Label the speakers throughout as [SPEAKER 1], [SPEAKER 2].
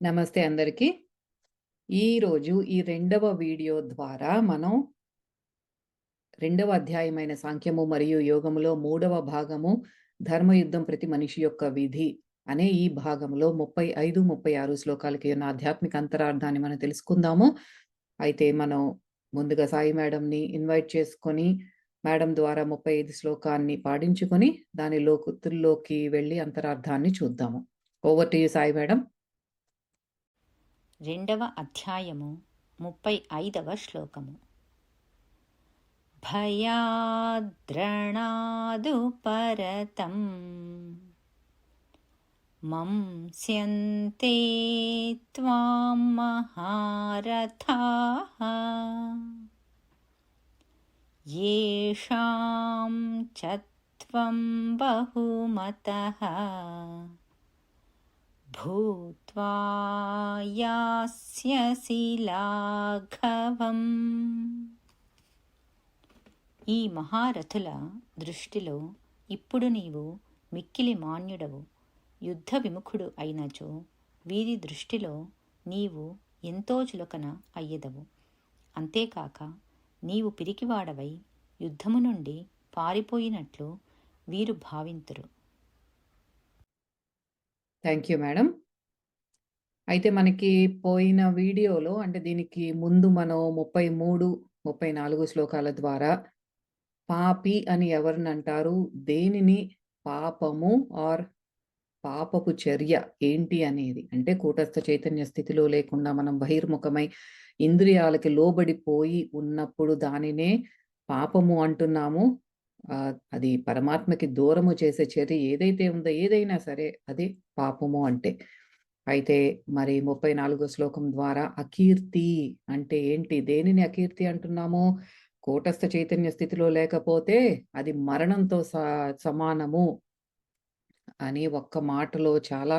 [SPEAKER 1] నమస్తే అందరికీ. ఈరోజు ఈ రెండవ వీడియో ద్వారా మనం రెండవ అధ్యాయమైన సాంఖ్యము మరియు యోగములో మూడవ భాగము ధర్మయుద్ధం ప్రతి మనిషి యొక్క విధి అనే ఈ భాగంలో 35, 36 శ్లోకాలకి ఉన్న ఆధ్యాత్మిక అంతరార్థాన్ని మనం తెలుసుకుందాము. అయితే మనం ముందుగా సాయి మేడంని ఇన్వైట్ చేసుకొని మేడం ద్వారా 35 శ్లోకాన్ని పాడించుకొని దాని లోతుల్లోకి వెళ్ళి అంతరార్థాన్ని చూద్దాము. Over to you Sai madam.
[SPEAKER 2] రెండవ అధ్యాయము ముప్పై ఐదవ శ్లోకము భయాద్రణాదు పరతం మంస్యంతే త్వాం మహారథాః येषां च त्वं बहुमतः భూత్వా యాస్యసి లాఘవం ఈ మహారథుల దృష్టిలో ఇప్పుడు నీవు మిక్కిలి మాన్యుడవు యుద్ధ విముఖుడు అయినచో వీరి దృష్టిలో నీవు ఎంతో చులకన అయ్యెదవు. అంతేకాక నీవు పిరికివాడవై యుద్ధము నుండి పారిపోయినట్లు వీరు భావింతురు.
[SPEAKER 1] Thank you madam. అయితే మనకి పోయిన వీడియోలో అంటే దీనికి ముందు మనం 33, 34 శ్లోకాల ద్వారా పాపి అని ఎవరిని అంటారు దేనిని పాపము ఆర్ పాపపు చర్య ఏంటి అనేది అంటే కూటస్థ చైతన్య స్థితిలో లేకుండా మనం బహిర్ముఖమై ఇంద్రియాలకి లోబడిపోయి ఉన్నప్పుడు దానినే పాపము అంటున్నాము. అది పరమాత్మకి దూరము చేసే చర్య ఏదైతే ఉందో ఏదైనా సరే అది పాపము అంటే. అయితే మరి 34 శ్లోకం ద్వారా అకీర్తి అంటే ఏంటి? దేనిని అకీర్తి అంటున్నాము? కూటస్థ చైతన్య స్థితిలో లేకపోతే అది మరణంతో స సమానము అని ఒక్క మాటలో చాలా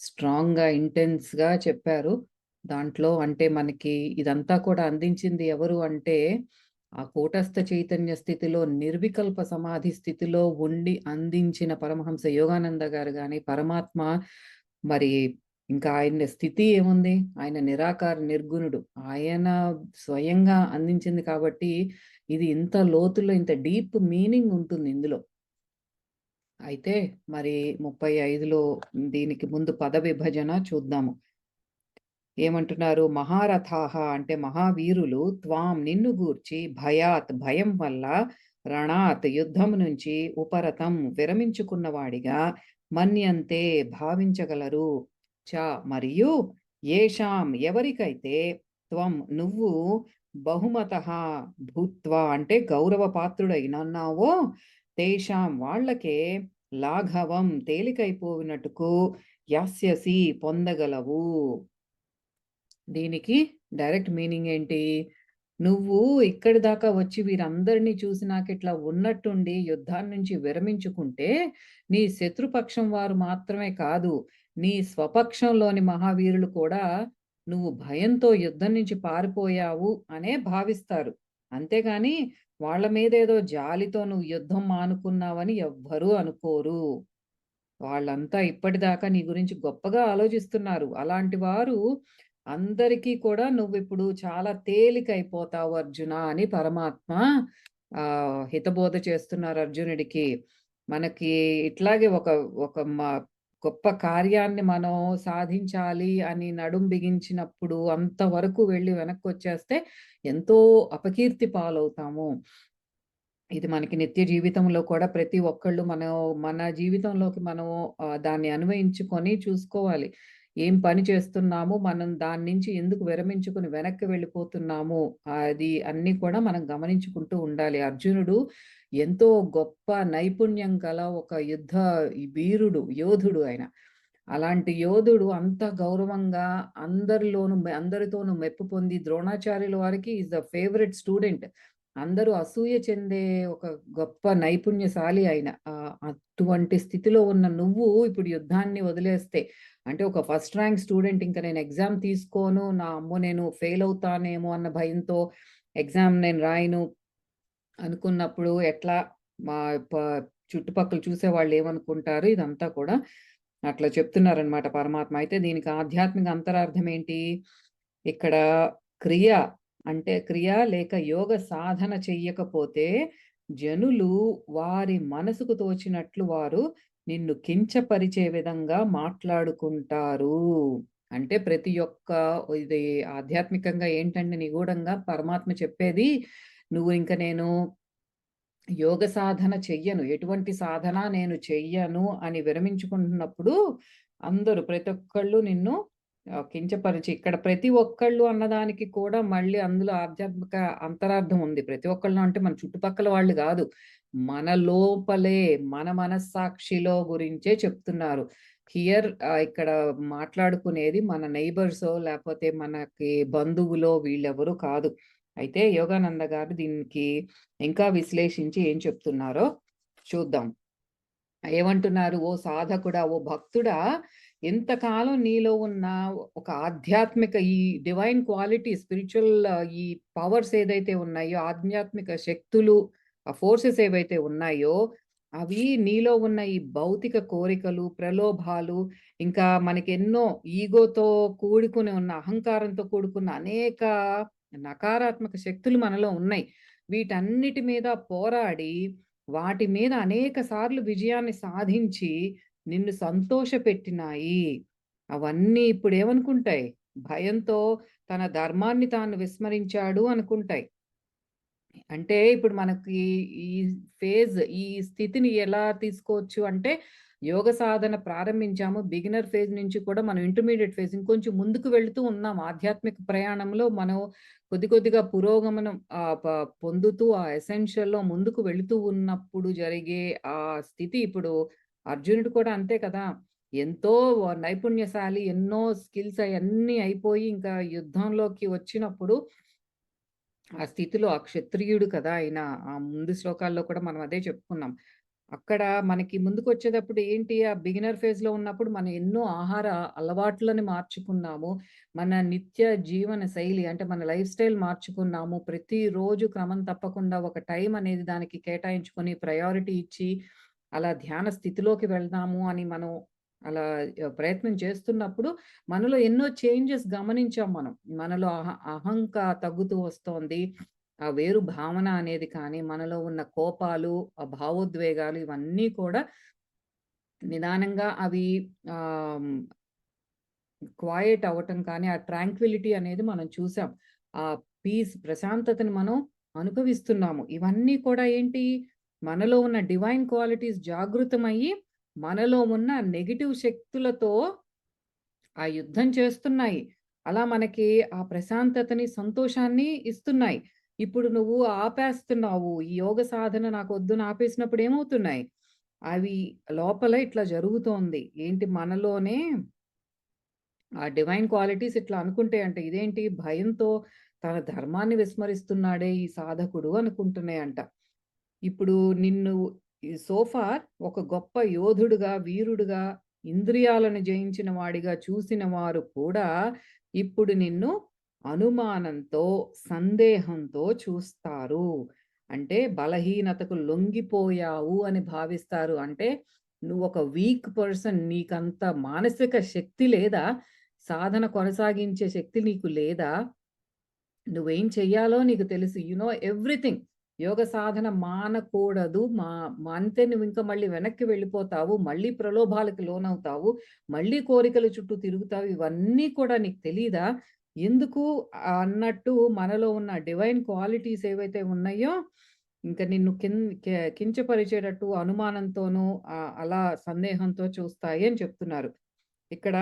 [SPEAKER 1] స్ట్రాంగ్‌గా, ఇంటెన్స్‌గా చెప్పారు. దాంట్లో అంటే మనకి ఇదంతా కూడా అందించింది ఎవరు అంటే ఆ కూటస్థ చైతన్య స్థితిలో నిర్వికల్ప సమాధి స్థితిలో ఉండి అందించిన పరమహంస యోగానంద గారు కానీ పరమాత్మ మరి ఇంకా ఆయన స్థితి ఏముంది? ఆయన నిరాకార నిర్గుణుడు. ఆయన స్వయంగా అందించింది కాబట్టి ఇది ఇంత లోతులో ఇంత డీప్ మీనింగ్ ఉంటుంది ఇందులో. అయితే మరి 35లో దీనికి ముందు పద విభజన చూద్దాము. ఏమంటున్నారు? మహారథాహ అంటే మహావీరులు త్వాం నిన్ను గూర్చి భయాత్ భయం వల్ల రణాత్ యుద్ధం నుంచి ఉపరతం విరమించుకున్నవాడిగా మన్యంతే భావించగలరు. చ మరియు ఏషాం ఎవరికైతే త్వం నువ్వు బహుమత భూత్వా అంటే గౌరవ పాత్రుడైనన్నావో తేషాం వాళ్ళకే లాఘవం తేలికైపోయినట్టుకు యాస్యసి పొందగలవు. దీనికి డైరెక్ట్ మీనింగ్ ఏంటి? నువ్వు ఇక్కడి దాకా వచ్చి వీరందరిని చూసి నాకు ఇట్లా ఉన్నట్టుండి యుద్ధాన్నించి విరమించుకుంటే నీ శత్రుపక్షం వారు మాత్రమే కాదు, నీ స్వపక్షంలోని మహావీరులు కూడా నువ్వు భయంతో యుద్ధం నుంచి పారిపోయావు అనే భావిస్తారు. అంతేగాని వాళ్ళ మీదేదో జాలితో నువ్వు యుద్ధం మానుకున్నావని ఎవ్వరూ అనుకోరు. వాళ్ళంతా ఇప్పటిదాకా నీ గురించి గొప్పగా ఆలోచిస్తున్నారు. అలాంటి వారు అందరికీ కూడా నువ్విప్పుడు చాలా తేలికైపోతావు అర్జున అని పరమాత్మ ఆ హితబోధ చేస్తున్నారు అర్జునుడికి. మనకి ఇట్లాగే ఒక ఒక మ గొప్ప కార్యాన్ని మనం సాధించాలి అని నడుం బిగించినప్పుడు అంతవరకు వెళ్ళి వెనక్కి వచ్చేస్తే ఎంతో అపకీర్తి పాలవుతాము. ఇది మనకి నిత్య జీవితంలో కూడా ప్రతి ఒక్కళ్ళు మనం మన జీవితంలోకి మనం దాన్ని అన్వయించుకొని చూసుకోవాలి. ఏం పని చేస్తున్నాము? మనం దాని నుంచి ఎందుకు విరమించుకొని వెనక్కి వెళ్ళిపోతున్నాము? అది అన్నీ కూడా మనం గమనించుకుంటూ ఉండాలి. అర్జునుడు ఎంతో గొప్ప నైపుణ్యం గల ఒక యుద్ధ వీరుడు, యోధుడు ఆయన. అలాంటి యోధుడు అంత గౌరవంగా అందరిలోనూ మె అందరితోనూ మెప్పు పొంది ద్రోణాచార్యుల వారికి ఈజ్ ద ఫేవరెట్ స్టూడెంట్. అందరూ అసూయ చెందే ఒక గొప్ప నైపుణ్యశాలి ఆయన. అటువంటి స్థితిలో ఉన్న నువ్వు ఇప్పుడు యుద్ధాన్ని వదిలేస్తే అంటే ఒక ఫస్ట్ ర్యాంక్ స్టూడెంట్ ఇంకా నేను ఎగ్జామ్ తీసుకోను. నా అమ్మో! నేను ఫెయిల్ అవుతానేమో అన్న భయంతో ఎగ్జామ్ నేను రాయను అనుకున్నప్పుడు ఎట్లా మా ప చుట్టుపక్కల చూసేవాళ్ళు ఏమనుకుంటారు? ఇదంతా కూడా అట్లా చెప్తున్నారనమాట పరమాత్మ. అయితే దీనికి ఆధ్యాత్మిక అంతరార్థం ఏంటి? ఇక్కడ క్రియ అంటే క్రియ లేక యోగ సాధన చెయ్యకపోతే జనులు వారి మనసుకు తోచినట్లు వారు నిన్ను కించపరిచే విధంగా మాట్లాడుకుంటారు. అంటే ప్రతి ఒక్క ఇది ఆధ్యాత్మికంగా ఏంటంటే నిగూఢంగా పరమాత్మ చెప్పేది నువ్వు ఇంక నేను యోగ సాధన చెయ్యను. ఎటువంటి సాధన నేను చెయ్యను అని విరమించుకుంటున్నప్పుడు అందరూ ప్రతి ఒక్కళ్ళు నిన్ను కించపరిచి ఇక్కడ ప్రతి ఒక్కళ్ళు అన్నదానికి కూడా మళ్ళీ అందులో ఆధ్యాత్మిక అంతరార్థం ఉంది. ప్రతి ఒక్కళ్ళు అంటే మన చుట్టుపక్కల వాళ్ళు కాదు మన లోపలే మన మనస్సాక్షిలో గురించే చెప్తున్నారు. హియర్ ఇక్కడ మాట్లాడుకునేది మన నైబర్స్ లేకపోతే మనకి బంధువులో వీళ్ళెవరు కాదు. అయితే యోగానంద గారు దీనికి ఇంకా విశ్లేషించి ఏం చెప్తున్నారో చూద్దాం. ఏమంటున్నారు? "ఓ సాధకుడా, ఓ భక్తుడా ఎంతకాలం నీలో ఉన్న ఒక ఆధ్యాత్మిక ఈ డివైన్ క్వాలిటీ స్పిరిచువల్ ఈ పవర్స్ ఏదైతే ఉన్నాయో, ఆధ్యాత్మిక శక్తులు, ఆ ఫోర్సెస్ ఏవైతే ఉన్నాయో, అవి నీలో ఉన్న ఈ భౌతిక కోరికలు, ప్రలోభాలు, ఇంకా మనకెన్నో ఈగోతో కూడుకుని ఉన్న అహంకారంతో కూడుకున్న అనేక నకారాత్మక శక్తులు మనలో ఉన్నాయి. వీటన్నిటి మీద పోరాడి, వాటి మీద అనేక సార్లు విజయాన్ని సాధించి నిన్ను సంతోషపెట్టినాయి. అవన్నీ ఇప్పుడేమనుకుంటాయి? భయంతో తన ధర్మాన్ని తాను విస్మరించాడు అనుకుంటాయి. అంటే ఇప్పుడు మనకి ఈ ఫేజ్ ఈ స్థితిని ఎలా తీసుకోవచ్చు అంటే, యోగ సాధన ప్రారంభించాము. బిగినర్ ఫేజ్ నుంచి కూడా మనం ఇంటర్మీడియట్ ఫేజ్ ఇంకొంచెం ముందుకు వెళుతూ ఉన్నాం. ఆధ్యాత్మిక ప్రయాణంలో మనం కొద్ది కొద్దిగా పురోగమనం ప పొందుతూ ఆ ఎసెన్షియల్‌లో ముందుకు వెళుతూ ఉన్నప్పుడు జరిగే ఆ స్థితి ఇప్పుడు అర్జునుడు కూడా అంతే కదా! ఎంతో నైపుణ్యశాలి, ఎన్నో స్కిల్స్ అవన్నీ అయిపోయి ఇంకా యుద్ధంలోకి వచ్చినప్పుడు ఆ స్థితిలో ఆ క్షత్రియుడు కదా! ఆయన ఆ ముందు శ్లోకాల్లో కూడా మనం అదే చెప్పుకున్నాం. అక్కడ మనకి ముందుకొచ్చేటప్పుడు ఏంటి ఆ బిగినర్ ఫేజ్‌లో ఉన్నప్పుడు మనం ఎన్నో ఆహార అలవాట్లని మార్చుకున్నాము. మన నిత్య జీవన శైలి అంటే మన లైఫ్ స్టైల్ మార్చుకున్నాము. ప్రతిరోజు క్రమం తప్పకుండా ఒక టైం అనేది దానికి కేటాయించుకొని ప్రయారిటీ ఇచ్చి అలా ధ్యాన స్థితిలోకి వెళ్దాము అని మనం అలా ప్రయత్నం చేస్తున్నప్పుడు మనలో ఎన్నో చేంజెస్ గమనించాం మనం. మనలో అహ అహంక తగ్గుతూ వస్తోంది. ఆ వేరు భావన అనేది కానీ, మనలో ఉన్న కోపాలు, ఆ భావోద్వేగాలు ఇవన్నీ కూడా నిదానంగా అవి క్వాయిట్ అవ్వటం కానీ, ఆ ట్రాంక్విలిటీ అనేది మనం చూసాం. ఆ పీస్ ప్రశాంతతని మనం అనుభవిస్తున్నాము. ఇవన్నీ కూడా ఏంటి? మనలో ఉన్న డివైన్ క్వాలిటీస్ జాగృతమయ్యి, మనలో ఉన్న నెగిటివ్ శక్తులతో ఆ యుద్ధం చేస్తున్నాయి. అలా మనకి ఆ ప్రశాంతతని, సంతోషాన్ని ఇస్తున్నాయి. ఇప్పుడు నువ్వు ఆపేస్తున్నావు. ఈ యోగ సాధన నాకు వద్దున ఆపేసినప్పుడు ఏమవుతున్నాయి? అవి లోపల ఇట్లా జరుగుతోంది. ఏంటి మనలోనే ఆ డివైన్ క్వాలిటీస్ ఇట్లా అనుకుంటాయంట. ఇదేంటి భయంతో తన ధర్మాన్ని విస్మరిస్తున్నాడే ఈ సాధకుడు అనుకుంటున్నాయంట. ఇప్పుడు నిన్ను ఈ ఒక గొప్ప యోధుడుగా, వీరుడుగా, ఇంద్రియాలను జయించిన వాడిగా చూసిన వారు కూడా ఇప్పుడు నిన్ను అనుమానంతో, సందేహంతో చూస్తారు. అంటే బలహీనతకు లొంగిపోయావు అని భావిస్తారు. అంటే నువ్వు ఒక వీక్ పర్సన్ నీకంత మానసిక శక్తి లేదా? సాధన కొనసాగించే శక్తి నీకు లేదా? నువ్వేం చెయ్యాలో నీకు తెలుసు. You know no everything. యోగ సాధన మానకూడదు. మా అంతే నువ్వు ఇంకా మళ్ళీ వెనక్కి వెళ్ళిపోతావు. మళ్ళీ ప్రలోభాలకు లోనవుతావు. మళ్ళీ కోరికల చుట్టూ తిరుగుతావు. ఇవన్నీ కూడా నీకు తెలీదా? ఎందుకు అన్నట్టు మనలో ఉన్న డివైన్ క్వాలిటీస్ ఏవైతే ఉన్నాయో, ఇంకా నిన్ను కిన్ కించపరిచేటట్టు అనుమానంతోనూ అలా సందేహంతో చూస్తాయి అని చెప్తున్నారు. ఇక్కడ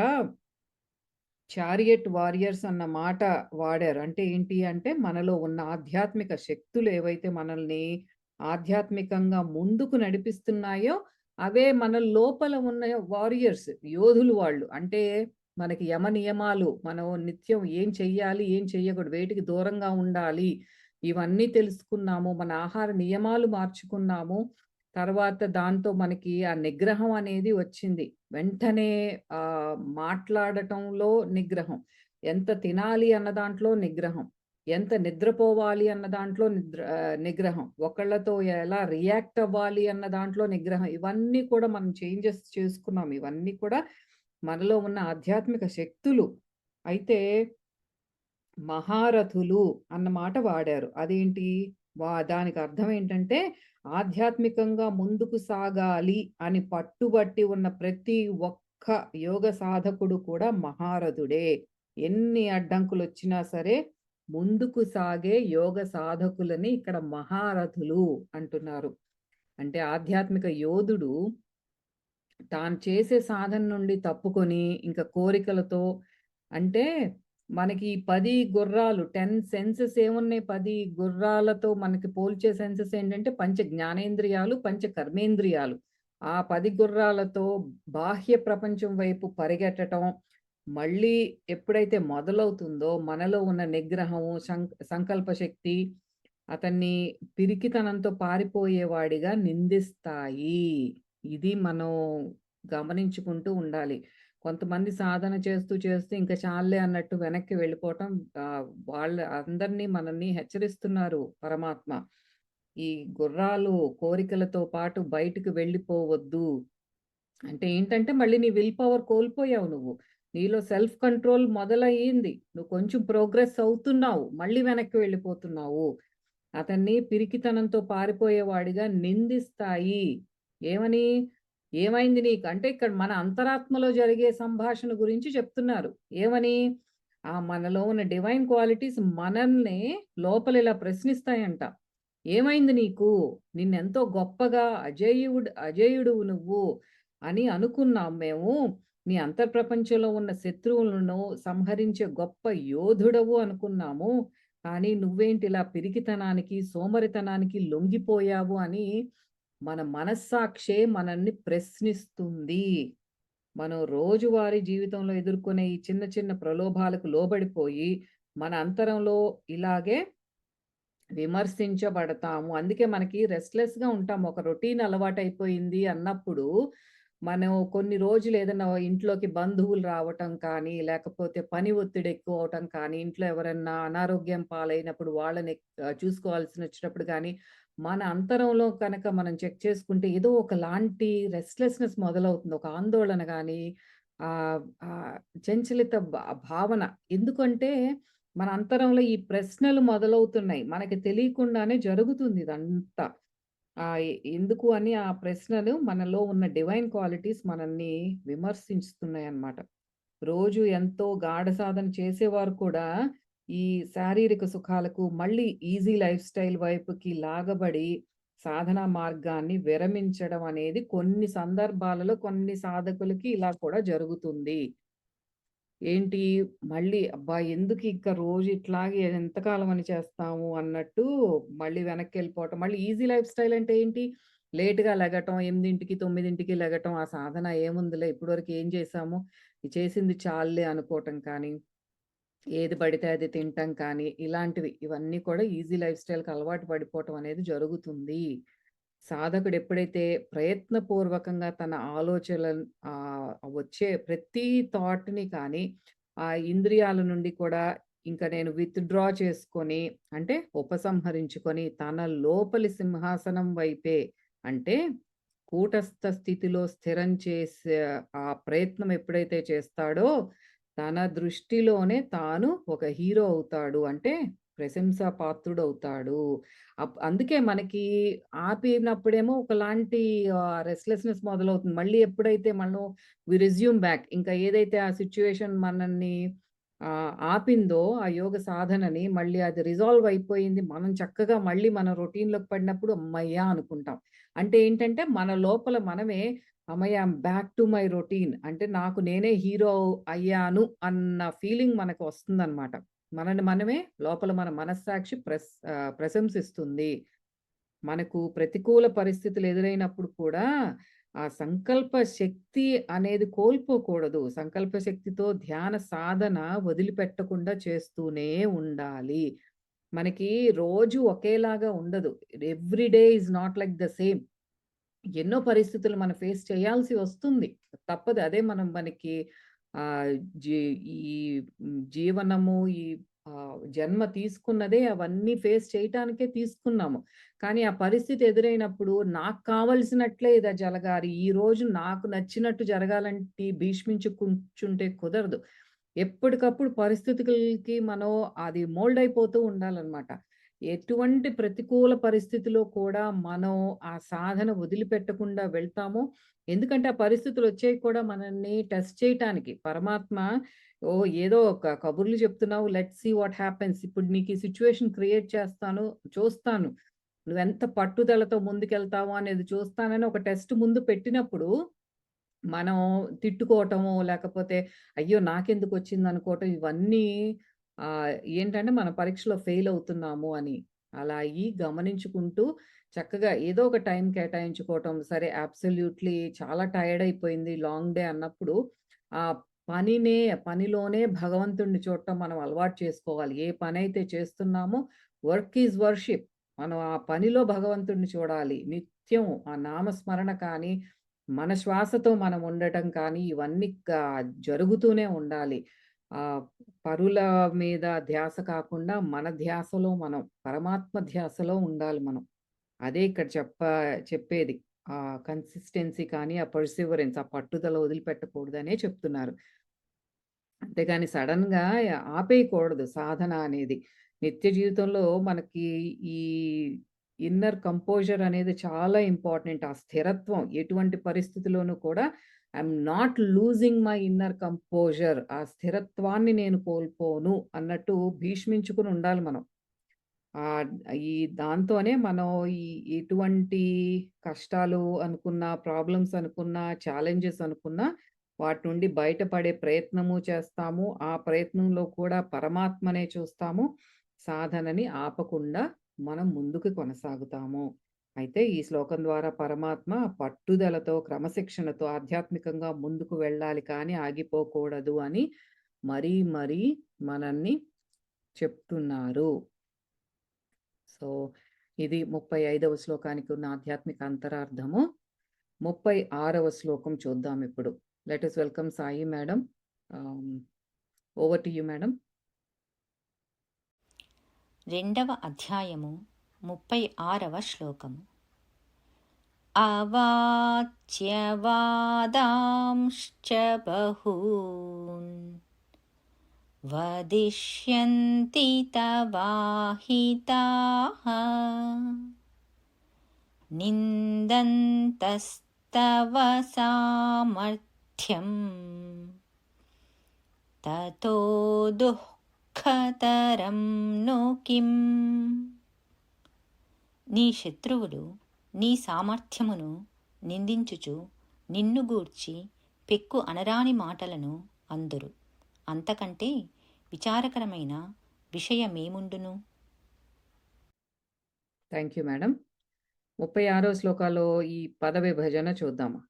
[SPEAKER 1] చారియట్ వారియర్స్ అన్న మాట వాడారు. అంటే ఏంటి అంటే మనలో ఉన్న ఆధ్యాత్మిక శక్తులు ఏవైతే మనల్ని ఆధ్యాత్మికంగా ముందుకు నడిపిస్తున్నాయో, అవే మన లోపల ఉన్న వారియర్స్ యోధులు వాళ్ళు. అంటే మనకి యమ నియమాలు, మనం నిత్యం ఏం చెయ్యాలి, ఏం చెయ్యకూడదు, వేటికి దూరంగా ఉండాలి, ఇవన్నీ తెలుసుకున్నాము. మన ఆహార నియమాలు మార్చుకున్నాము. తర్వాత దాంతో మనకి ఆ నిగ్రహం అనేది వచ్చింది. వెంటనే ఆ మాట్లాడటంలో నిగ్రహం. ఎంత తినాలి అన్న దాంట్లో నిగ్రహం. ఎంత నిద్రపోవాలి అన్న దాంట్లో నిద్ర నిగ్రహం. ఒకళ్ళతో ఎలా రియాక్ట్ అవ్వాలి అన్న దాంట్లో నిగ్రహం. ఇవన్నీ కూడా మనం చేంజెస్ చేసుకున్నాం. ఇవన్నీ కూడా మనలో ఉన్న ఆధ్యాత్మిక శక్తులు. అయితే మహారథులు అన్నమాట వాడారు. అదేంటి? వా దానికి అర్థం ఏంటంటే ఆధ్యాత్మికంగా ముందుకు సాగాలి అని పట్టుబట్టి ఉన్న ప్రతి ఒక్క యోగ సాధకుడు కూడా మహారథుడే. ఎన్ని అడ్డంకులు వచ్చినా సరే ముందుకు సాగే యోగ సాధకులని ఇక్కడ మహారథులు అంటున్నారు. అంటే ఆధ్యాత్మిక యోధుడు తాను చేసే సాధన నుండి తప్పుకొని ఇంకా కోరికలతో అంటే మనకి పది గుర్రాలు 10 సెన్సెస్ ఏమున్నాయి పది గుర్రాలతో మనకి పోల్చే సెన్సెస్ ఏంటంటే పంచ జ్ఞానేంద్రియాలు, పంచ కర్మేంద్రియాలు. ఆ పది గుర్రాలతో బాహ్య ప్రపంచం వైపు పరిగెట్టడం మళ్ళీ ఎప్పుడైతే మొదలవుతుందో మనలో ఉన్న నిగ్రహము, సం సంకల్ప శక్తి అతన్ని పిరికితనంతో పారిపోయేవాడిగా నిందిస్తాయి. ఇది మనం గమనించుకుంటూ ఉండాలి. కొంతమంది సాధన చేస్తూ చేస్తూ ఇంక చాలే అన్నట్టు వెనక్కి వెళ్ళిపోవటం వాళ్ళ అందరిని మనల్ని హెచ్చరిస్తున్నారు పరమాత్మ. ఈ గుర్రాలు కోరికలతో పాటు బయటికి వెళ్ళిపోవద్దు. అంటే ఏంటంటే మళ్ళీ నీ విల్ పవర్ కోల్పోయావు నువ్వు. నీలో సెల్ఫ్ కంట్రోల్ మొదలయ్యింది. నువ్వు కొంచెం ప్రోగ్రెస్ అవుతున్నావు. మళ్ళీ వెనక్కి వెళ్ళిపోతున్నావు. అతన్ని పిరికితనంతో పారిపోయేవాడిగా నిందిస్తాయి. ఏమని? ఏమైంది నీకు? అంటే ఇక్కడ మన అంతరాత్మలో జరిగే సంభాషణ గురించి చెప్తున్నారు. ఏమని? ఆ మనలో ఉన్న డివైన్ క్వాలిటీస్ మనల్ని లోపల ఇలా ప్రశ్నిస్తాయంట. ఏమైంది నీకు? నిన్నెంతో గొప్పగా అజేయుడు అజేయుడువు నువ్వు అని అనుకున్నాం మేము. నీ అంతర్ప్రపంచంలో ఉన్న శత్రువులను సంహరించే గొప్ప యోధుడవు అనుకున్నాము. కానీ నువ్వేంటి ఇలా పిరికితనానికి, సోమరితనానికి లొంగిపోయావు అని మన మనస్సాక్షే మనల్ని ప్రశ్నిస్తుంది. మనం రోజువారీ జీవితంలో ఎదుర్కొనే ఈ చిన్న చిన్న ప్రలోభాలకు లోబడిపోయి మన అంతరంలో ఇలాగే విమర్శించబడతాము. అందుకే మనకి రెస్ట్‌లెస్‌గా ఉంటాము ఒక రొటీన్ అలవాటైపోయింది అన్నప్పుడు మనం కొన్ని రోజులు ఏదైనా ఇంట్లోకి బంధువులు రావటం కానీ, లేకపోతే పని ఒత్తిడి ఎక్కువ అవటం కానీ, ఇంట్లో ఎవరన్నా అనారోగ్యం పాలైనప్పుడు వాళ్ళని చూసుకోవాల్సి వచ్చినప్పుడు కానీ మన అంతరంలో కనుక మనం చెక్ చేసుకుంటే ఏదో ఒకలాంటి రెస్ట్‌లెస్‌నెస్ మొదలవుతుంది. ఒక ఆందోళన కానీ ఆ చంచలిత భావన. ఎందుకంటే మన అంతరంలో ఈ ప్రశ్నలు మొదలవుతున్నాయి. మనకి తెలియకుండానే జరుగుతుంది ఇదంతా. ఆ ఎందుకు అని ఆ ప్రశ్నలు మనలో ఉన్న డివైన్ క్వాలిటీస్ మనల్ని విమర్శిస్తున్నాయన్నమాట. రోజు ఎంతో గాఢ సాధన చేసేవారు కూడా ఈ శారీరక సుఖాలకు మళ్ళీ ఈజీ లైఫ్ స్టైల్ వైపుకి లాగబడి సాధనా మార్గాన్ని విరమించడం అనేది కొన్ని సందర్భాలలో కొన్ని సాధకులకి ఇలా కూడా జరుగుతుంది. ఏంటి మళ్ళీ అబ్బా! ఎందుకు ఇంకా రోజు ఇట్లాగే ఎంతకాలం అని చేస్తాము అన్నట్టు మళ్ళీ వెనక్కి వెళ్ళిపోవటం మళ్ళీ ఈజీ లైఫ్ స్టైల్ అంటే ఏంటి? లేట్‌గా లెగటం 8కి, 9కి లెగటం. ఆ సాధన ఏముందిలే ఇప్పటివరకు ఏం చేసాము చేసింది చాలే అనుకోవటం కానీ, ఏది పడితే అది తింటాం కానీ, ఇలాంటివి. ఇవన్నీ కూడా ఈజీ లైఫ్ స్టైల్‌కి అలవాటు పడిపోవటం అనేది జరుగుతుంది. సాధకుడు ఎప్పుడైతే ప్రయత్నపూర్వకంగా తన ఆలోచనలను వచ్చే ప్రతి థాట్‌ని కానీ, ఆ ఇంద్రియాల నుండి కూడా ఇంకా నేను విత్‌డ్రా చేసుకొని అంటే ఉపసంహరించుకొని తన లోపలి సింహాసనం వైపే అంటే కూటస్థ స్థితిలో స్థిరం చేసే ఆ ప్రయత్నం ఎప్పుడైతే చేస్తాడో, తన దృష్టిలోనే తాను ఒక హీరో అవుతాడు. అంటే ప్రశంసా పాత్రుడవుతాడు. అప్ అందుకే మనకి ఆపినప్పుడేమో ఒకలాంటి రెస్లెస్నెస్ రెస్ట్‌లెస్‌నెస్ మొదలవుతుంది. మళ్ళీ ఎప్పుడైతే మనం వి రెజ్యూమ్ బ్యాక్ ఇంకా ఏదైతే ఆ సిచ్యువేషన్ మనల్ని ఆపిందో ఆ యోగ సాధనని మళ్ళీ అది రిజాల్వ్ అయిపోయింది. మనం చక్కగా మళ్ళీ మన రొటీన్‌లోకి పడినప్పుడు అమ్మయ్యా అనుకుంటాం. అంటే ఏంటంటే మన లోపల మనమే అమ్మాయి I'm back to my routine. అంటే నాకు నేనే హీరో అయ్యాను అన్న ఫీలింగ్ మనకు వస్తుందన్నమాట. మనని మనమే లోపల మన మనస్సాక్షి ప్రస్ ప్రశంసిస్తుంది. మనకు ప్రతికూల పరిస్థితులు ఎదురైనప్పుడు కూడా ఆ సంకల్ప శక్తి అనేది కోల్పోకూడదు. సంకల్ప శక్తితో ధ్యాన సాధన వదిలిపెట్టకుండా చేస్తూనే ఉండాలి. మనకి రోజు ఒకేలాగా ఉండదు. Every day is not like the same. ఎన్నో పరిస్థితులు మనం ఫేస్ చేయాల్సి వస్తుంది. తప్పదు. అదే మనం మనకి ఆ జీ ఈ జీవనము, ఈ జన్మ తీసుకున్నదే అవన్నీ ఫేస్ చేయటానికే తీసుకున్నాము. కానీ ఆ పరిస్థితి ఎదురైనప్పుడు నాకు కావాల్సినట్లే ఇది జరగాలి. రోజు నాకు నచ్చినట్టు జరగాలంటే భీష్మించుకుంటుంటే కుదరదు. ఎప్పటికప్పుడు పరిస్థితులకి మనం అది మోల్డ్ అయిపోతూ ఉండాలన్నమాట ఎటువంటి ప్రతికూల పరిస్థితిలో కూడా మనం ఆ సాధన వదిలిపెట్టకుండా వెళ్తామో ఎందుకంటే ఆ పరిస్థితులు వచ్చేవి కూడా మనల్ని టెస్ట్ చేయటానికి. పరమాత్మ ఓ ఏదో ఒక కబుర్లు చెప్తున్నావు లెట్ సీ వాట్ హ్యాపెన్స్. ఇప్పుడు నీకు ఈ సిచ్యువేషన్ క్రియేట్ చేస్తాను, చూస్తాను. నువ్వెంత పట్టుదలతో ముందుకెళ్తావు అనేది చూస్తానని ఒక టెస్ట్ ముందు పెట్టినప్పుడు, మనం తిట్టుకోవటమో, లేకపోతే అయ్యో! నాకెందుకు వచ్చింది అనుకోవటం ఇవన్నీ ఏంటంటే మన పరీక్షలో ఫెయిల్ అవుతున్నాము అని. అలా అయ్యి గమనించుకుంటూ చక్కగా ఏదో ఒక టైం కేటాయించుకోవటం. సరే అబ్సల్యూట్‌లీ చాలా టైర్డ్ అయిపోయింది లాంగ్ డే అన్నప్పుడు, ఆ పనినే పనిలోనే భగవంతుడిని చూడటం మనం అలవాటు చేసుకోవాలి. ఏ పనైతే చేస్తున్నామో వర్క్ ఈజ్ వర్షిప్. మనం ఆ పనిలో భగవంతుడిని చూడాలి. నిత్యం ఆ నామస్మరణ కానీ, మన శ్వాసతో మనం ఉండటం కానీ ఇవన్నీ జరుగుతూనే ఉండాలి. పరుల మీద ధ్యాస కాకుండా మన ధ్యాసలో మనం, పరమాత్మ ధ్యాసలో ఉండాలి మనం. అదే ఇక్కడ చెప్ప చెప్పేది. ఆ కన్సిస్టెన్సీ కానీ, ఆ పర్సివరెన్స్ ఆ పట్టుదల వదిలిపెట్టకూడదనే చెప్తున్నారు. అంతేగాని సడన్గా ఆపేయకూడదు సాధన అనేది. నిత్య జీవితంలో మనకి ఈ ఇన్నర్ కంపోజర్ అనేది చాలా ఇంపార్టెంట్. ఆ స్థిరత్వం ఎటువంటి పరిస్థితిలోనూ కూడా I'm not losing my inner composure. ఆ స్థిరత్వాన్ని నేను కోల్పోను అన్నట్టు భీష్మించుకొని ఉండాలి మనం. ఈ దాంతోనే మనం ఈ ఎటువంటి కష్టాలు అనుకున్నా, ప్రాబ్లమ్స్ అనుకున్నా, ఛాలెంజెస్ అనుకున్నా వాటి నుండి బయటపడే ప్రయత్నము చేస్తాము. ఆ ప్రయత్నంలో కూడా పరమాత్మనే చూస్తాము. సాధనని ఆపకుండా మనం ముందుకు కొనసాగుతాము. అయితే ఈ శ్లోకం ద్వారా పరమాత్మ పట్టుదలతో, క్రమశిక్షణతో ఆధ్యాత్మికంగా ముందుకు వెళ్ళాలి కానీ ఆగిపోకూడదు అని మరీ మరీ మనల్ని చెప్తున్నారు. సో, ఇది 35వ శ్లోకానికి ఉన్న ఆధ్యాత్మిక అంతరార్థము. 36వ శ్లోకం చూద్దాం ఇప్పుడు. Let welcome Sai madam. Over to you madam.
[SPEAKER 2] రెండవ అధ్యాయము 36వ శ్లోకము. అవాచ్యవాదాంశ్చ బహూన్ వదిష్యంతి తవాహితాః నిందంతస్తవ సామర్థ్యం తతో దుఃఖతరం ను కిం నీ శత్రువులు నీ సామర్థ్యమును నిందించుచు నిన్ను గూర్చి పెక్కు అనరాని మాటలను అందురు. అంతకంటే విచారకరమైన విషయమేముండును?
[SPEAKER 1] Thank you madam. 36వ శ్లోకాలో ఈ పద విభజన చూద్దామా?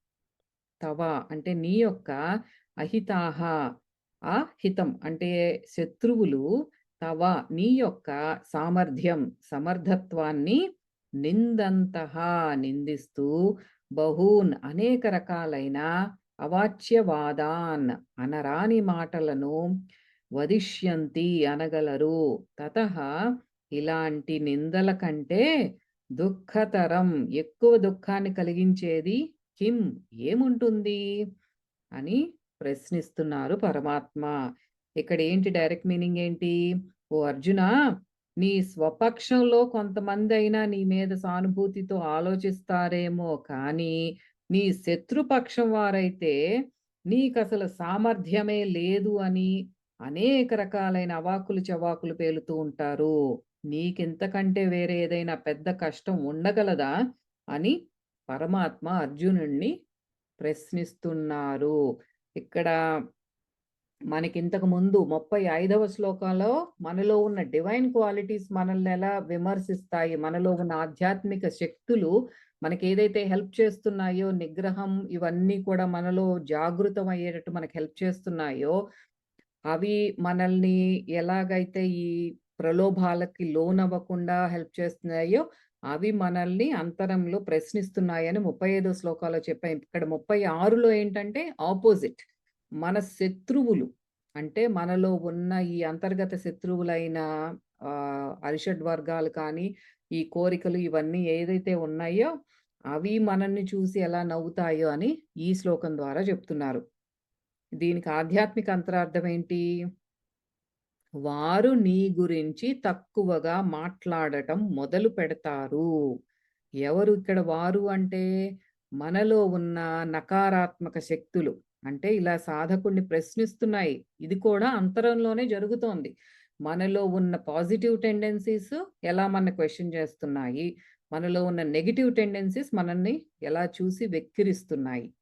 [SPEAKER 1] తవ అంటే నీ యొక్క అహితాహ అహితం అంటే శత్రువులు తవ నీ యొక్క సామర్థ్యం, సమర్థత్వాన్ని నిందంతః నిందిస్తూ బహూన్ అనేక రకాలైన అవాచ్యవాదాన్ అనరాని మాటలను వదిష్యంతి అనగలరు. తత ఇలాంటి నిందల కంటే దుఃఖతరం ఎక్కువ దుఃఖాన్ని కలిగించేది కిం ఏముంటుంది? అని ప్రశ్నిస్తున్నారు పరమాత్మ. ఇక్కడ ఏంటి డైరెక్ట్ మీనింగ్ ఏంటి? ఓ అర్జున నీ స్వపక్షంలో కొంతమంది అయినా నీ మీద సానుభూతితో ఆలోచిస్తారేమో కానీ, నీ శత్రుపక్షం వారైతే నీకు అసలు సామర్థ్యమే లేదు అని అనేక రకాలైన అవాకులు చవాకులు పేలుతూ ఉంటారు. నీకింతకంటే వేరే ఏదైనా పెద్ద కష్టం ఉండగలదా? అని పరమాత్మ అర్జునుణ్ణి ప్రశ్నిస్తున్నారు. ఇక్కడ మనకి ఇంతకు ముందు 35వ శ్లోకంలో మనలో ఉన్న డివైన్ క్వాలిటీస్ మనల్ని ఎలా విమర్శిస్తాయి, మనలో ఉన్న ఆధ్యాత్మిక శక్తులు మనకి ఏదైతే హెల్ప్ చేస్తున్నాయో, నిగ్రహం ఇవన్నీ కూడా మనలో జాగృతం అయ్యేటట్టు మనకు హెల్ప్ చేస్తున్నాయో, అవి మనల్ని ఎలాగైతే ఈ ప్రలోభాలకి లోనవ్వకుండా హెల్ప్ చేస్తున్నాయో, అవి మనల్ని అంతరంలో ప్రశ్నిస్తున్నాయని 35వ శ్లోకాలో చెప్పాం. ఇక్కడ 36లో ఏంటంటే ఆపోజిట్. మన శత్రువులు అంటే మనలో ఉన్న ఈ అంతర్గత శత్రువులైన అరిషడ్ వర్గాలు కానీ, ఈ కోరికలు ఇవన్నీ ఏదైతే ఉన్నాయో, అవి మనల్ని చూసి ఎలా నవ్వుతాయో అని ఈ శ్లోకం ద్వారా చెప్తున్నారు. దీనికి ఆధ్యాత్మిక అంతరార్థం ఏంటి? వారు నీ గురించి తక్కువగా మాట్లాడటం మొదలు పెడతారు ఎవరు ఇక్కడ వారు అంటే, మనలో ఉన్న నకారాత్మక శక్తులు. అంటే ఇలా సాధకుడిని ప్రశ్నిస్తున్నాయి. ఇది కూడా అంతరంలోనే జరుగుతోంది. మనలో ఉన్న పాజిటివ్ టెండెన్సీస్ ఎలా మన క్వశ్చన్ చేస్తున్నాయి. మనలో ఉన్న నెగిటివ్ టెండెన్సీస్ మనల్ని ఎలా చూసి వెక్కిరిస్తున్నాయి.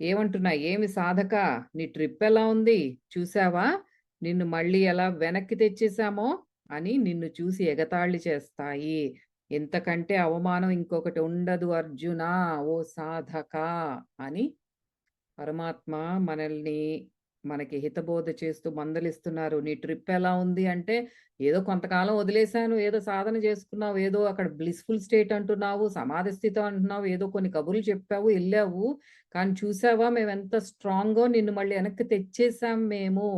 [SPEAKER 1] ఏమంటున్నాయి? "ఏమి సాధక నీ ట్రిప్ ఎలా ఉంది? చూసావా? నిన్ను మళ్ళీ ఎలా వెనక్కి తెచ్చేసామో" అని నిన్ను చూసి ఎగతాళి చేస్తాయి. ఎంతకంటే అవమానం ఇంకొకటి ఉండదు అర్జునా ఓ సాధక అని పరమాత్మ మనల్ని మనకి హితబోధ చేస్తూ మందలిస్తున్నారు. నీ ట్రిప్ ఎలా ఉంది అంటే, ఏదో కొంతకాలం వదిలేసాను, ఏదో సాధన చేసుకున్నావు, ఏదో అక్కడ బ్లిస్‌ఫుల్ స్టేట్ అంటున్నావు, సమాధి స్థితి అంటున్నావు, ఏదో కొన్ని కబుర్లు చెప్పావు, వెళ్ళావు కానీ చూసావా ఎంత స్ట్రాంగ్గా నిన్ను మళ్ళీ వెనక్కి తెచ్చేసాం మేము.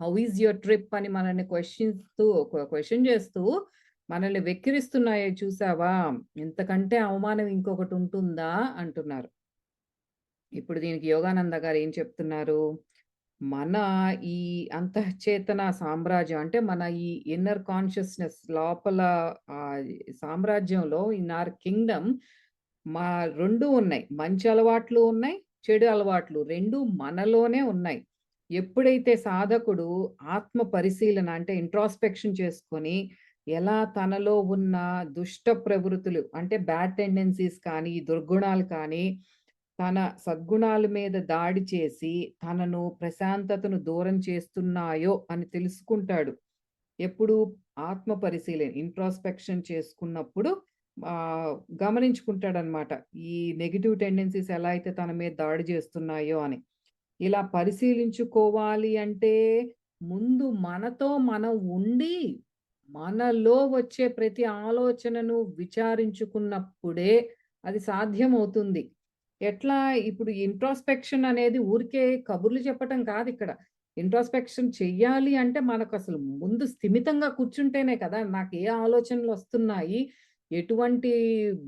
[SPEAKER 1] హౌ ఈజ్ యువర్ ట్రిప్ అని మనల్ని క్వశ్చిస్తూ క్వశ్చన్ చేస్తూ మనల్ని వెక్కిరిస్తున్నాయి చూసావా? ఇంతకంటే అవమానం ఇంకొకటి ఉంటుందా? అంటున్నారు. ఇప్పుడు దీనికి యోగానంద గారు ఏం చెప్తున్నారు? మన ఈ అంతఃచేతన సామ్రాజ్యం అంటే మన ఈ ఇన్నర్ కాన్షియస్‌నెస్ లోపల సామ్రాజ్యంలో ఇన్ ఆర్ కింగ్డమ్ మా రెండు ఉన్నాయి. మంచి అలవాట్లు ఉన్నాయి, చెడు అలవాట్లు రెండు మనలోనే ఉన్నాయి. ఎప్పుడైతే సాధకుడు ఆత్మ పరిశీలన అంటే ఇంట్రాస్పెక్షన్ చేసుకొని, ఎలా తనలో ఉన్న దుష్ట ప్రవృత్తులు అంటే బ్యాడ్ టెండెన్సీస్ కానీ, దుర్గుణాలు కానీ, తన సద్గుణాల మీద దాడి చేసి, తనను ప్రశాంతతను దూరం చేస్తున్నాయో అని తెలుసుకుంటాడు. ఎప్పుడు? ఆత్మ పరిశీలన ఇంట్రాస్పెక్షన్ చేసుకున్నప్పుడు గమనించుకుంటాడనమాట. ఈ నెగిటివ్ టెండెన్సీస్ ఎలా అయితే తన మీద దాడి చేస్తున్నాయో అని. ఇలా పరిశీలించుకోవాలి అంటే, ముందు మనతో మనం ఉండి, మనలో వచ్చే ప్రతి ఆలోచనను విచారించుకున్నప్పుడే అది సాధ్యమవుతుంది. ఎట్లా? ఇప్పుడు ఇంట్రాస్పెక్షన్ అనేది ఊరికే కబుర్లు చెప్పటం కాదు ఇక్కడ ఇంట్రాస్పెక్షన్ చెయ్యాలి అంటే మనకు అసలు ముందు స్థిమితంగా కూర్చుంటేనే కదా! నాకు ఏ ఆలోచనలు వస్తున్నాయి ఎటువంటి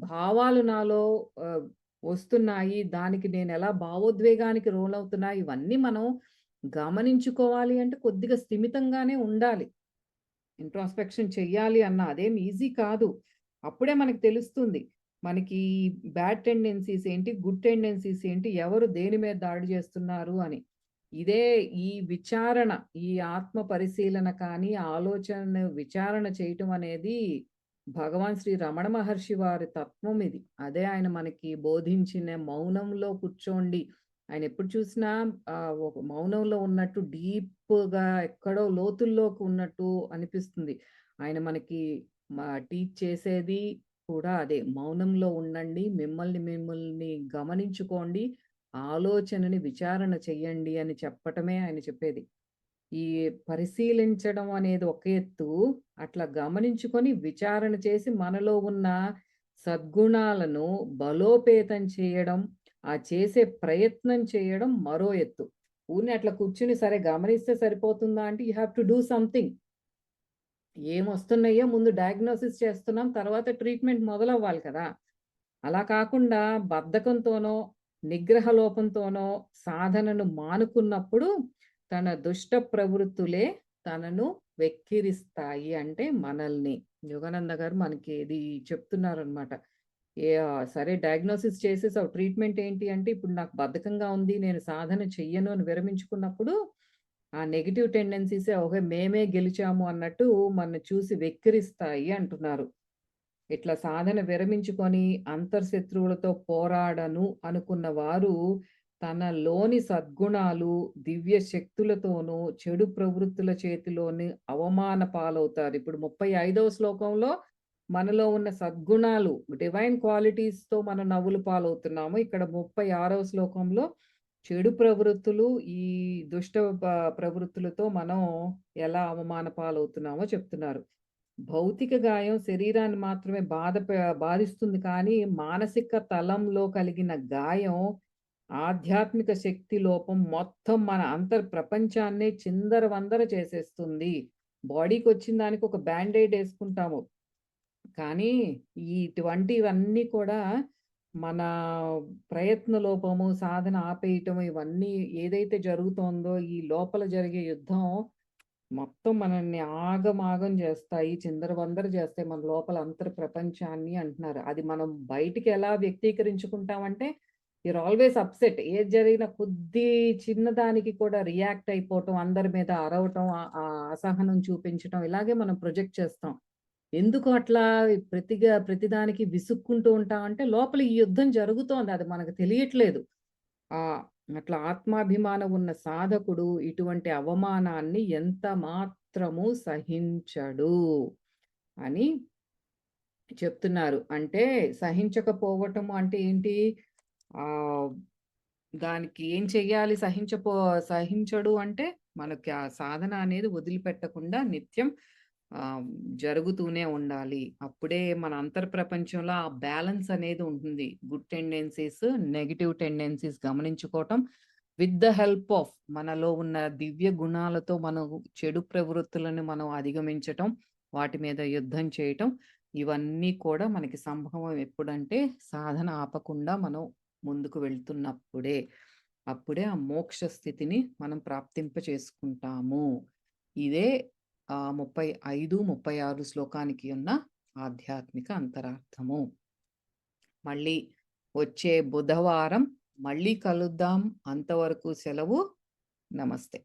[SPEAKER 1] భావాలు నాలో వస్తున్నాయి? దానికి నేను ఎలా భావోద్వేగానికి రోల్ అవుతున్నా ఇవన్నీ మనం గమనించుకోవాలి అంటే కొద్దిగా స్థిమితంగానే ఉండాలి. ఇంట్రాస్పెక్షన్ చెయ్యాలి అన్న అదేం ఈజీ కాదు. అప్పుడే మనకు తెలుస్తుంది. మనకి బ్యాడ్ టెండెన్సీస్ ఏంటి? గుడ్ టెండెన్సీస్ ఏంటి? ఎవరు దేని మీద దాడి చేస్తున్నారు అని. ఇదే ఈ విచారణ, ఈ ఆత్మ పరిశీలన కానీ, ఆలోచన విచారణ చేయటం అనేది భగవాన్ శ్రీ రమణ మహర్షి వారి తత్వం ఇది. అదే ఆయన మనకి బోధించిన మౌనంలో కూర్చోండి. ఆయన ఎప్పుడు చూసినా ఒక మౌనంలో ఉన్నట్టు డీప్‌గా ఎక్కడో లోతుల్లోకి ఉన్నట్టు అనిపిస్తుంది. ఆయన మనకి మా టీచ్ చేసేది కూడా అదే. మౌనంలో ఉండండి. మిమ్మల్ని మిమ్మల్ని గమనించుకోండి. ఆలోచనని విచారణ చెయ్యండి అని చెప్పటమే ఆయన చెప్పేది. ఈ పరిశీలించడం అనేది ఒక ఎత్తు. అట్లా గమనించుకొని విచారణ చేసి మనలో ఉన్న సద్గుణాలను బలోపేతం చేయడం, ఆ చేసే ప్రయత్నం చేయడం మరో ఎత్తు. ఊరిని అట్లా కూర్చుని సరే గమనిస్తే సరిపోతుందా అంటే you have to do something. ఏమొస్తున్నాయో ముందు డయాగ్నోసిస్ చేస్తున్నాం. తర్వాత ట్రీట్మెంట్ మొదలవ్వాలి కదా! అలా కాకుండా బద్ధకంతోనో, నిగ్రహ లోపంతోనో సాధనను మానుకున్నప్పుడు తన దుష్ట ప్రవృత్తులే తనను వెక్కిరిస్తాయి. అంటే మనల్ని. యోగానంద గారు మనకి ఇది చెప్తున్నారనమాట. ఏ సరే డయాగ్నోసిస్ చేసేసావు. ట్రీట్మెంట్ ఏంటి అంటే ఇప్పుడు నాకు బద్ధకంగా ఉంది. నేను సాధన చెయ్యను అని విరమించుకున్నప్పుడు ఆ నెగిటివ్ టెండెన్సీసే ఓకే. మేమే గెలిచాము అన్నట్టు మన చూసి వెక్కిరిస్తాయి అంటున్నారు. ఇట్లా సాధన విరమించుకొని అంతర్శత్రువులతో పోరాడను అనుకున్న వారు తనలోని సద్గుణాలు, దివ్య శక్తులతోనూ చెడు ప్రవృత్తుల చేతిలోని అవమాన పాలవుతారు. ఇప్పుడు 35వ శ్లోకంలో మనలో ఉన్న సద్గుణాలు డివైన్ క్వాలిటీస్‌తో మనం నవ్వులు పాలవుతున్నాము. ఇక్కడ 36వ శ్లోకంలో చెడు ప్రవృత్తులు, ఈ దుష్ట ప్రవృత్తులతో మనం ఎలా అవమాన పాలవుతున్నామో చెప్తున్నారు. భౌతిక గాయం శరీరాన్ని మాత్రమే బాధ బాధిస్తుంది కానీ, మానసిక తలంలో కలిగిన గాయం ఆధ్యాత్మిక శక్తి లోపం మొత్తం మన అంతర్ ప్రపంచాన్నే చిందర వందర చేసేస్తుంది. బాడీకి వచ్చిన దానికి ఒక బ్యాండేడ్ వేసుకుంటాము కానీ ఇటువంటివన్నీ కూడా మన ప్రయత్న లోపము, సాధన ఆపేయటం ఇవన్నీ ఏదైతే జరుగుతోందో ఈ లోపల జరిగే యుద్ధం మొత్తం మనల్ని ఆగమాగం చేస్తాయి. చిందరవందర చేస్తాయి. మన లోపల అంతర్ ప్రపంచాన్ని అంటున్నారు. అది మనం బయటికి ఎలా వ్యక్తీకరించుకుంటామంటే యూర్ ఆల్‌వేస్ అప్‌సెట్. ఏది జరిగిన కొద్ది చిన్నదానికి కూడా రియాక్ట్ అయిపోవటం, అందరి మీద అరవటం, అసహనం చూపించటం ఇలాగే మనం ప్రొజెక్ట్ చేస్తాం. ఎందుకు అట్లా ప్రతిగా ప్రతిదానికి విసుక్కుంటూ ఉంటామంటే లోపల ఈ యుద్ధం జరుగుతోంది. అది మనకు తెలియట్లేదు. ఆ అట్లా ఆత్మాభిమానం ఉన్న సాధకుడు ఇటువంటి అవమానాన్ని ఎంత మాత్రము సహించడు అని చెప్తున్నారు. అంటే సహించకపోవటము అంటే ఏంటి? ఆ దానికి ఏం చెయ్యాలి సహించపో సహించడు అంటే మనకి ఆ సాధన అనేది వదిలిపెట్టకుండా నిత్యం జరుగుతూనే ఉండాలి. అప్పుడే మన అంతర్ ప్రపంచంలో ఆ బ్యాలెన్స్ అనేది ఉంటుంది. గుడ్ టెండెన్సీస్, నెగిటివ్ టెండెన్సీస్ గమనించుకోవటం. విత్ ద హెల్ప్ ఆఫ్ మనలో ఉన్న దివ్య గుణాలతో మనం చెడు ప్రవృత్తులను మనం అధిగమించటం, వాటి మీద యుద్ధం చేయటం ఇవన్నీ కూడా మనకి సంభవం ఎప్పుడంటే సాధన ఆపకుండా మనం ముందుకు వెళ్తున్నప్పుడే. అప్పుడే ఆ మోక్ష స్థితిని మనం ప్రాప్తింప చేసుకుంటాము. ఇదే ముప్పై ఐదు ముప్పై ఆరు శ్లోకానికి ఉన్న ఆధ్యాత్మిక అంతరార్థము. మళ్ళీ వచ్చే బుధవారం మళ్ళీ కలుద్దాం. అంతవరకు సెలవు. నమస్తే.